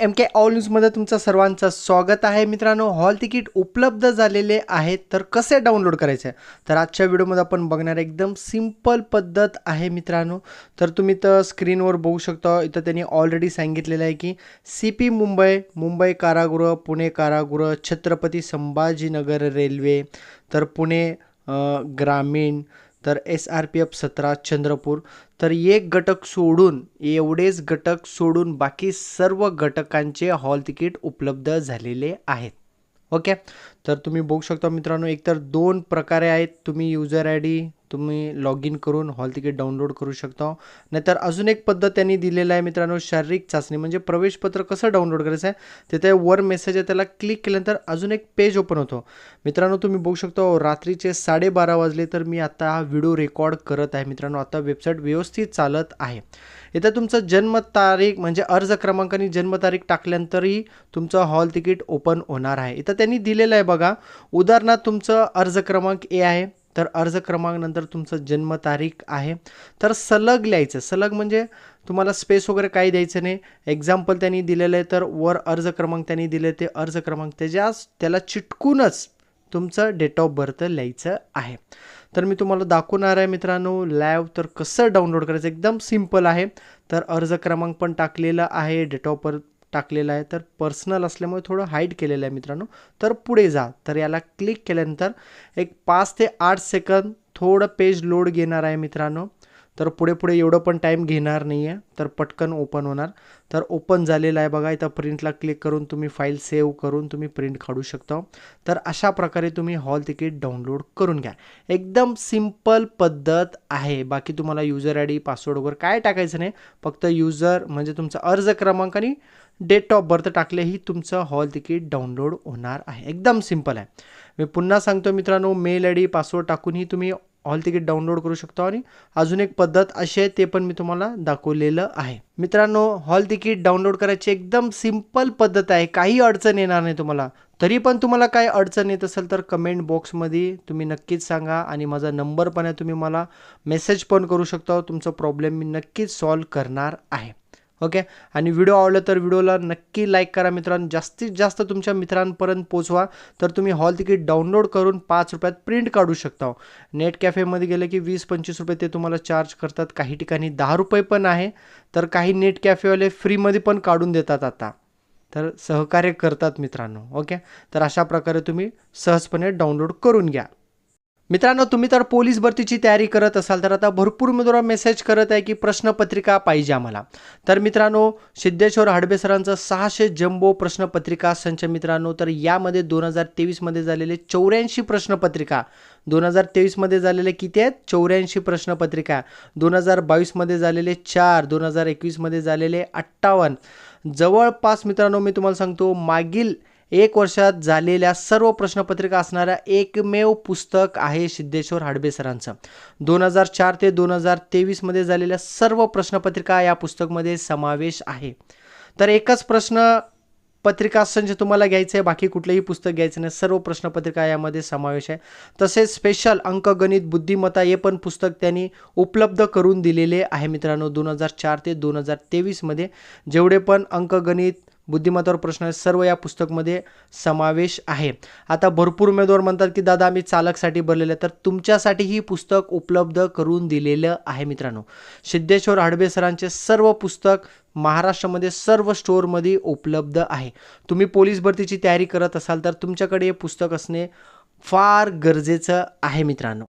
M के all न्यूजमध्ये तुमचं सर्वांचं स्वागत आहे. मित्रांनो हॉल तिकीट उपलब्ध झालेले आहेत तर कसे डाउनलोड करायचे? तर आजच्या व्हिडिओमध्ये आपण बघणार एकदम सिंपल पद्धत आहे मित्रांनो. तर तुम्ही तर स्क्रीनवर बघू शकता इथं त्यांनी ऑलरेडी सांगितलेलं आहे की सी पी मुंबई मुंबई कारागृह पुणे कारागृह छत्रपती संभाजीनगर रेल्वे तर पुणे ग्रामीण तर एस आर पी एफ सतरा चंद्रपूर. तर एक घटक सोडून एवढेच घटक सोडून बाकी सर्व घटकांचे हॉल तिकीट उपलब्ध झालेले आहेत. ओके? तर तुम्ही बघू शकता मित्रांनो एकतर दोन प्रकारे आहेत. तुम्ही युजर आय डी तुम्ही लॉग इन करून हॉल तिकीट डाउनलोड करू शकता. नाहीतर अजून एक पद्धत त्यांनी दिलेलं आहे मित्रांनो शारीरिक चाचणी. म्हणजे प्रवेशपत्र कसं डाउनलोड करायचं आहे? तिथे वर मेसेज आहे त्याला क्लिक केल्यानंतर अजून एक पेज ओपन होतो. मित्रांनो तुम्ही बघू शकता रात्रीचे साडेबारा वाजले तर मी आता हा व्हिडिओ रेकॉर्ड करत आहे मित्रांनो. आता वेबसाईट व्यवस्थित चालत आहे. इथं तुमचं जन्मतारीख म्हणजे अर्ज क्रमांक आणि जन्मतारीख टाकल्यानंतरही तुमचं हॉल तिकीट ओपन होणार आहे. इथं त्यांनी दिलेलं आहे बघा उदाहरणार्थ तुमचं अर्ज क्रमांक ए आहे. तर अर्ज क्रमांक नंतर तुमचं जन्मतारीख आहे. तर सलग लिहायचं. सलग म्हणजे तुम्हाला स्पेस वगैरे काही द्यायचं नाही. एक्झाम्पल त्यांनी दिलेलं आहे तर वर अर्ज क्रमांक त्यांनी दिले ते अर्ज क्रमांक त्याच्या त्याला चिटकूनच तुमचं डेट ऑफ बर्थ लिहायचं आहे. तर मी तुम्हाला दाखवणार आहे मित्रांनो लॅव तर कसं डाउनलोड करायचं? एकदम सिंपल आहे. तर अर्ज क्रमांक पण टाकलेला आहे डेट ऑफ बर्थ टाकलेला आहे. तर पर्सनल असल्यामुळे थोडं हाईड केलेलं आहे मित्रांनो. तर पुढे जा. तर याला क्लिक केल्यानंतर एक पाच ते आठ सेकंद थोडं पेज लोड घेणार आहे मित्रांनो. तर पुढे पुढे एवढं पण टाईम घेणार नाही आहे तर पटकन ओपन होणार. तर ओपन झालेलं आहे बघा इथं प्रिंटला क्लिक करून तुम्ही फाईल सेव्ह करून तुम्ही प्रिंट काढू शकता. तर अशा प्रकारे तुम्ही हॉल तिकीट डाउनलोड करून घ्या. एकदम सिंपल पद्धत आहे. बाकी तुम्हाला युजर आय डी पासवर्ड वगैरे काय टाकायचं नाही. फक्त युजर म्हणजे तुमचा अर्ज क्रमांक आणि डेट ऑफ बर्थ टाकलेही तुमचं हॉल तिकीट डाउनलोड होणार आहे. एकदम सिंपल आहे. मी पुन्हा सांगतो मित्रांनो मेल आय डी पासवर्ड टाकूनही तुम्ही हॉल तिकीट डाउनलोड करू शकतो आणि अजून एक पद्धत अशी आहे ते पण मी तुम्हाला दाखवलेलं आहे. मित्रांनो हॉल तिकीट डाउनलोड करायची एकदम सिंपल पद्धत आहे. काही अडचण येणार नाही तुम्हाला. तरी पण तुम्हाला काय अडचण येत असेल तर कमेंट बॉक्समध्ये तुम्ही नक्कीच सांगा आणि माझा नंबर पण आहे तुम्ही मला मेसेज पण करू शकता. तुमचा प्रॉब्लेम मी नक्कीच सॉल्व करणार आहे. ओके? आणि व्हिडिओ आवडला तर व्हिडिओला नक्की लाईक करा मित्रांनो. जास्तीत जास्त तुमच्या मित्रांपर्यंत पोचवा तर तुम्ही हॉल तिकीट डाउनलोड करून पाच रुपयात प्रिंट काढू शकता. नेट कॅफेमध्ये गेलं की वीस पंचवीस रुपये ते तुम्हाला चार्ज करतात. काही ठिकाणी दहा रुपये पण आहे. तर काही नेट कॅफेवाले फ्रीमध्ये पण काढून देतात आता. तर सहकार्य करतात मित्रांनो. ओके? तर अशा प्रकारे तुम्ही सहजपणे डाउनलोड करून घ्या. मित्रांनो तुम्ही तर पोलीस भरतीची तयारी करत असाल तर आता भरपूर उमेदवार मेसेज करत आहे की प्रश्नपत्रिका पाहिजे आम्हाला. तर मित्रांनो सिद्धेश्वर हडबे सरांचं सहाशे जम्बो प्रश्नपत्रिका संच मित्रांनो तर यामध्ये दोन हजार तेवीसमध्ये झालेले चौऱ्याऐंशी प्रश्नपत्रिका. दोन हजार तेवीसमध्ये झालेले किती आहेत? चौऱ्याऐंशी प्रश्नपत्रिका. दोन हजार बावीसमध्ये झालेले चार दोन हजार एकवीसमध्ये झालेले अठ्ठावन्न. जवळपास मित्रांनो मी तुम्हाला सांगतो मागील एक वर्षात झालेल्या सर्व प्रश्नपत्रिका असणाऱ्या एकमेव पुस्तक आहे सिद्धेश्वर हडबे सरांचं. दोन हजार चार ते दोन हजार तेवीसमध्ये झालेल्या सर्व प्रश्नपत्रिका या पुस्तकमध्ये समावेश आहे. तर एकच प्रश्न पत्रिका संच तुम्हाला घ्यायचं आहे बाकी कुठलंही पुस्तक घ्यायचं नाही सर्व प्रश्नपत्रिका यामध्ये समावेश आहे. तसेच स्पेशल अंकगणित बुद्धिमत्ता हे पण पुस्तक त्यांनी उपलब्ध करून दिलेले आहे मित्रांनो दोन हजार चार ते दोन हजार तेवीसमध्ये जेवढे पण अंकगणित बुद्धिमत्तावर प्रश्न आहे सर्व या पुस्तकमध्ये समावेश आहे. आता भरपूर उमेदवार म्हणतात की दादा आम्ही चालकसाठी भरलेलं तर तुमच्यासाठी ही पुस्तक उपलब्ध करून दिलेलं आहे मित्रांनो. सिद्धेश्वर हडबे सरांचे सर्व पुस्तक महाराष्ट्रामध्ये सर्व स्टोअरमध्ये उपलब्ध आहे. तुम्ही पोलीस भरतीची तयारी करत असाल तर तुमच्याकडे हे पुस्तक असणे फार गरजेचं आहे मित्रांनो.